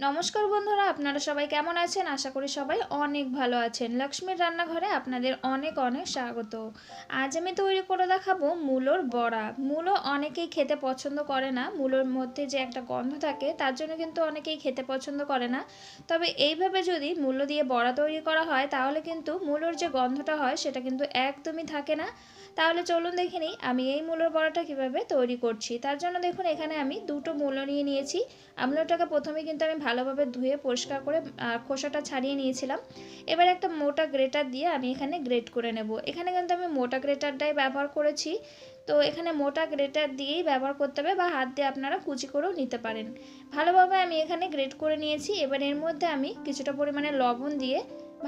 নমস্কার বন্ধুরা, আপনারা সবাই কেমন আছেন? আশা করি সবাই অনেক ভালো আছেন। লক্ষ্মীর রান্নাঘরে আপনাদের অনেক অনেক স্বাগত। আজ আমি তৈরি করে দেখাবো মূলোর বড়া। মূলো অনেকেই খেতে পছন্দ করে না। মূলোর মধ্যে যে একটা গন্ধ থাকে, তার জন্য কিন্তু অনেকেই খেতে পছন্দ করে না। তবে এইভাবে যদি মূলো দিয়ে বড়া তৈরি করা হয়, তাহলে কিন্তু মূলোর যে গন্ধটা হয়, সেটা কিন্তু একদমই থাকে না। তাহলে চলুন দেখে নিই, আমি এই মূলোর বড়াটা কীভাবে তৈরি করছি। তার জন্য দেখুন, এখানে আমি দুটো মূলো নিয়ে নিয়েছি। আমলোটাকে প্রথমে কিন্তু আমি ভালোভাবে ধুয়ে পরিষ্কার করে খোসাটা ছাড়িয়ে নিয়েছিলাম। এবার একটা মোটা গ্রেটার দিয়ে আমি এখানে গ্রেট করে নেব। এখানে কিন্তু আমি মোটা গ্রেটারটাই ব্যবহার করেছি। তো এখানে মোটা গ্রেটার দিয়েই ব্যবহার করতে হবে বা হাত দিয়ে আপনারা কুচি করেও নিতে পারেন। ভালোভাবে আমি এখানে গ্রেট করে নিয়েছি। এবার এর মধ্যে আমি কিছুটা পরিমাণে লবণ দিয়ে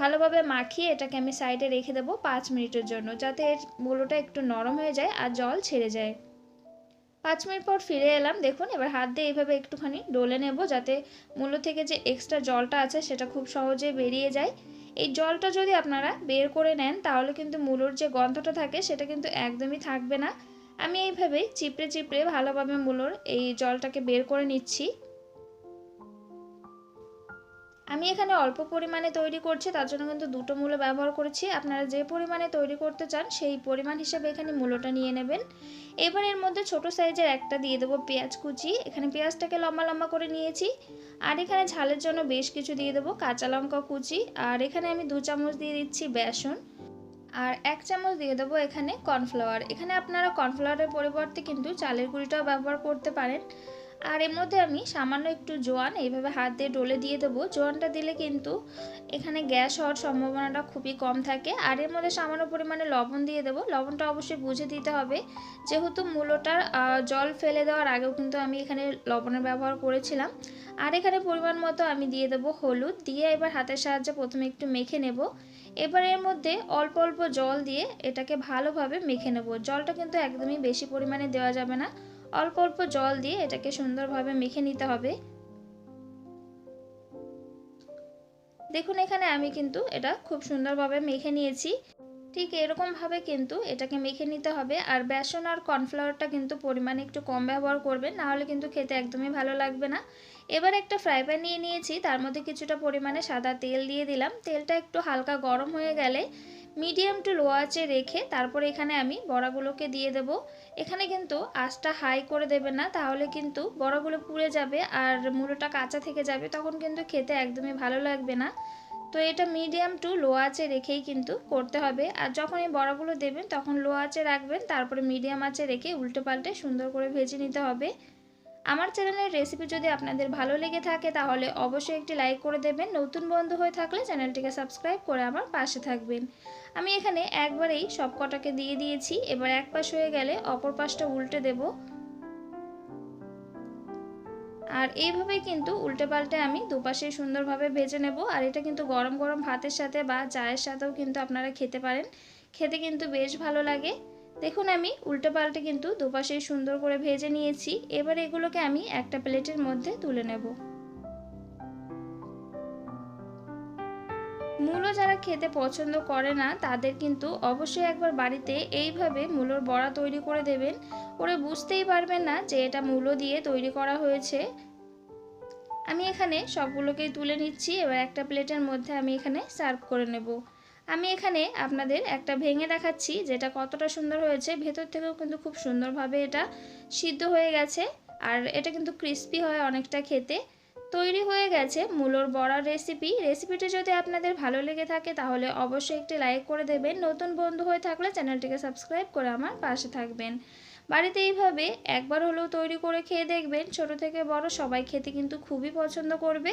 ভালোভাবে মাখিয়ে এটাকে আমি সাইডে রেখে দেবো পাঁচ মিনিটের জন্য, যাতে এর মূলোটা একটু নরম হয়ে যায় আর জল ছেড়ে যায়। পাঁচ মিনিট পর ফিরে এলাম, দেখুন এবার হাত দিয়ে এইভাবে একটুখানি ডলে নেব, যাতে মূলো থেকে যে এক্সট্রা জলটা আছে সেটা খুব সহজে বেরিয়ে যায়। এই জলটা যদি আপনারা বের করে নেন, তাহলে কিন্তু মূলোর যে গন্ধটা থাকে সেটা কিন্তু একদমই থাকবে না। আমি এইভাবেই চিপড়ে চিপড়ে ভালোভাবে মূলোর এই জলটাকে বের করে নিচ্ছি। আমি এখানে অল্প পরিমাণে তৈরি করছি, তার জন্য কিন্তু দুটো মূলো ব্যবহার করেছি। আপনারা যে পরিমাণে তৈরি করতে চান, সেই পরিমাণ হিসেবে এখানে মূলোটা নিয়ে নেবেন। এবার এর মধ্যে ছোট সাইজের একটা দিয়ে দেবো পেঁয়াজ কুচি। এখানে পেঁয়াজটাকে লম্বা লম্বা করে নিয়েছি। আর এখানে ঝালের জন্য বেশ কিছু দিয়ে দেবো কাঁচা লঙ্কা কুচি। আর এখানে আমি দু চামচ দিয়ে দিচ্ছি বেসন। আর এক চামচ দিয়ে দেবো এখানে কর্নফ্লাওয়ার। এখানে আপনারা কর্নফ্লাওয়ারের পরিবর্তে কিন্তু চালের গুঁড়িটাও ব্যবহার করতে পারেন। আর এর মধ্যে আমি সামান্য একটু জোয়ান, এইভাবে হাত দিয়ে ডলে দিয়ে দেবো। জোয়ানটা দিলে কিন্তু এখানে গ্যাস হওয়ার সম্ভাবনাটা খুবই কম থাকে। আর এর মধ্যে সামান্য পরিমাণে লবণ দিয়ে দেবো। লবণটা অবশ্যই বুঝে দিতে হবে। যেহেতু মূলোটার জল ফেলে দেওয়ার আগেও কিন্তু আমি এখানে লবণের ব্যবহার করেছিলাম। আর এখানে পরিমাণ মতো আমি দিয়ে দেবো হলুদ। দিয়ে এবার হাতের সাহায্যে প্রথমে একটু মেখে নেব। এবার এর মধ্যে অল্প অল্প জল দিয়ে এটাকে ভালোভাবে মেখে নেব। জলটা কিন্তু একদমই বেশি পরিমাণে দেওয়া যাবে না। অল্প অল্প জল দিয়ে এটাকে সুন্দরভাবে মেখে নিতে হবে। দেখুন এখানে আমি কিন্তু এটা খুব সুন্দরভাবে মেখে নিয়েছি। ঠিক এরকমভাবে কিন্তু এটাকে মেখে নিতে হবে। আর বেসন আর কর্নফ্লাওয়ারটা কিন্তু পরিমাণে একটু কম ব্যবহার করবেন নাহলে কিন্তু খেতে একদমই ভালো লাগবে না। এবার একটা ফ্রাই প্যান নিয়ে নিয়েছি, তার মধ্যে কিছুটা পরিমাণে সাদা তেল দিয়ে দিলাম। তেলটা একটু হালকা গরম হয়ে গেলে মিডিয়াম টু লো আঁচে রেখে তারপরে এখানে আমি বড়াগুলোকে দিয়ে দেব। এখানে কিন্তু আঁচটা হাই করে দেবে না, তাহলে কিন্তু বড়াগুলো পুড়ে যাবে আর মূলোটা কাঁচা থেকে যাবে, তখন কিন্তু খেতে একদমই ভালো লাগবে না। তো এটা মিডিয়াম টু লো আঁচে রেখেই কিন্তু করতে হবে। আর যখন এই বড়াগুলো দেবেন, তখন লো আঁচে রাখবেন, তারপরে মিডিয়াম আঁচে রেখে উল্টে পাল্টে সুন্দর করে ভেজে নিতে হবে। আমার চ্যানেলের রেসিপি যদি আপনাদের ভালো লেগে থাকে, তাহলে অবশ্যই একটি লাইক করে দেবেন। নতুন বন্ধু হয়ে থাকলে চ্যানেলটিকে সাবস্ক্রাইব করে আমার পাশে থাকবেন। আমি এখানে একবারেই সব কটাকে দিয়ে দিয়েছি। এবার এক পাশ হয়ে গেলে অপর পাশটা উল্টে দেব। আর এইভাবেই কিন্তু উল্টে পাল্টে আমি দুপাশে সুন্দরভাবে ভেজে নেব। আর এটা কিন্তু গরম গরম ভাতের সাথে বা চায়ের সাথেও কিন্তু আপনারা খেতে পারেন। খেতে কিন্তু বেশ ভালো লাগে। দেখুন আমি উল্টে পাল্টে কিন্তু দুপাশে সুন্দর করে ভেজে নিয়েছি। এবার এগুলোকে আমি একটা প্লেটের মধ্যে তুলে নেব। মূলো যারা খেতে পছন্দ করে না, তাদের কিন্তু অবশ্যই একবার বাড়িতে এইভাবে মূলোর বড়া তৈরি করে দেবেন। ওরা বুঝতেই পারবেন না যে এটা মূলো দিয়ে তৈরি করা হয়েছে। আমি এখানে সবগুলোকেই তুলে নিচ্ছি। এবার একটা প্লেটের মধ্যে আমি এখানে সার্ভ করে নেব। আমি এখানে আপনাদের একটা ভেঙে দেখাচ্ছি, যেটা কতটা সুন্দর হয়েছে। ভেতর থেকেও কিন্তু খুব সুন্দরভাবে এটা সিদ্ধ হয়ে গেছে, আর এটা কিন্তু ক্রিস্পি হয় অনেকটা খেতে। তৈরি হয়ে গেছে মূলোর বড়ার রেসিপি রেসিপিটি যদি আপনাদের ভালো লেগে থাকে, তাহলে অবশ্যই একটি লাইক করে দেবেন। নতুন বন্ধু হয়ে থাকলে চ্যানেলটিকে সাবস্ক্রাইব করে আমার পাশে থাকবেন। বাড়িতে এইভাবে একবার হলেও তৈরি করে খেয়ে দেখবেন। ছোট থেকে বড় সবাই খেতে কিন্তু খুবই পছন্দ করবে।